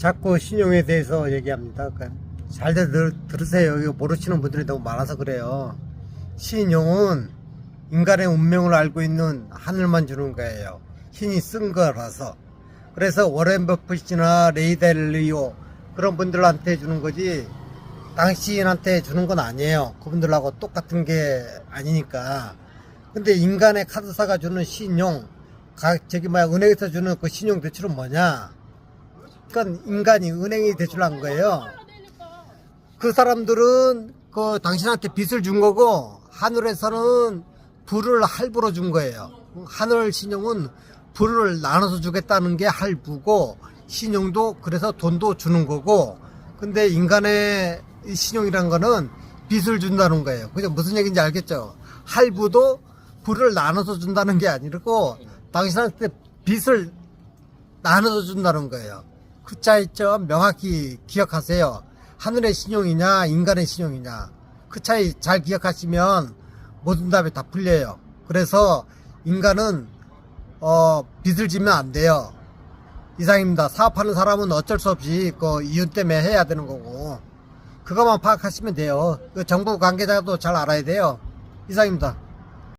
자꾸 신용에 대해서 얘기합니다. 그러니까 잘 들, 들으세요. 이거 모르시는 분들이 너무 많아서 그래요. 신용은 인간의 운명을 알고 있는 하늘만 주는 거예요. 신이 쓴 거라서. 그래서 워렌 버핏이나 레이델리오 그런 분들한테 주는 거지 당신한테 주는 건 아니에요. 그분들하고 똑같은 게 아니니까. 근데 인간의 카드사가 주는 신용, 가, 저기 뭐야 은행에서 주는 그 신용 대출은 뭐냐? 그러니까 인간이 은행이 대출한 거예요. 그 사람들은 그 당신한테 빚을 준 거고 하늘에서는 불을 할부로 준 거예요. 하늘 신용은 불을 나눠서 주겠다는 게 할부고 신용도 그래서 돈도 주는 거고 근데 인간의 이 신용이란 거는 빚을 준다는 거예요. 그죠? 무슨 얘기인지 알겠죠? 할부도 불을 나눠서 준다는 게 아니고 당신한테 빚을 나눠서 준다는 거예요. 그 차이점 명확히 기억하세요. 하늘의 신용이냐, 인간의 신용이냐. 그 차이 잘 기억하시면 모든 답이 다 풀려요. 그래서 인간은, 어, 빚을 지면 안 돼요. 이상입니다. 사업하는 사람은 어쩔 수 없이 그 이윤 때문에 해야 되는 거고. 그것만 파악하시면 돼요. 그 정부 관계자도 잘 알아야 돼요. 이상입니다.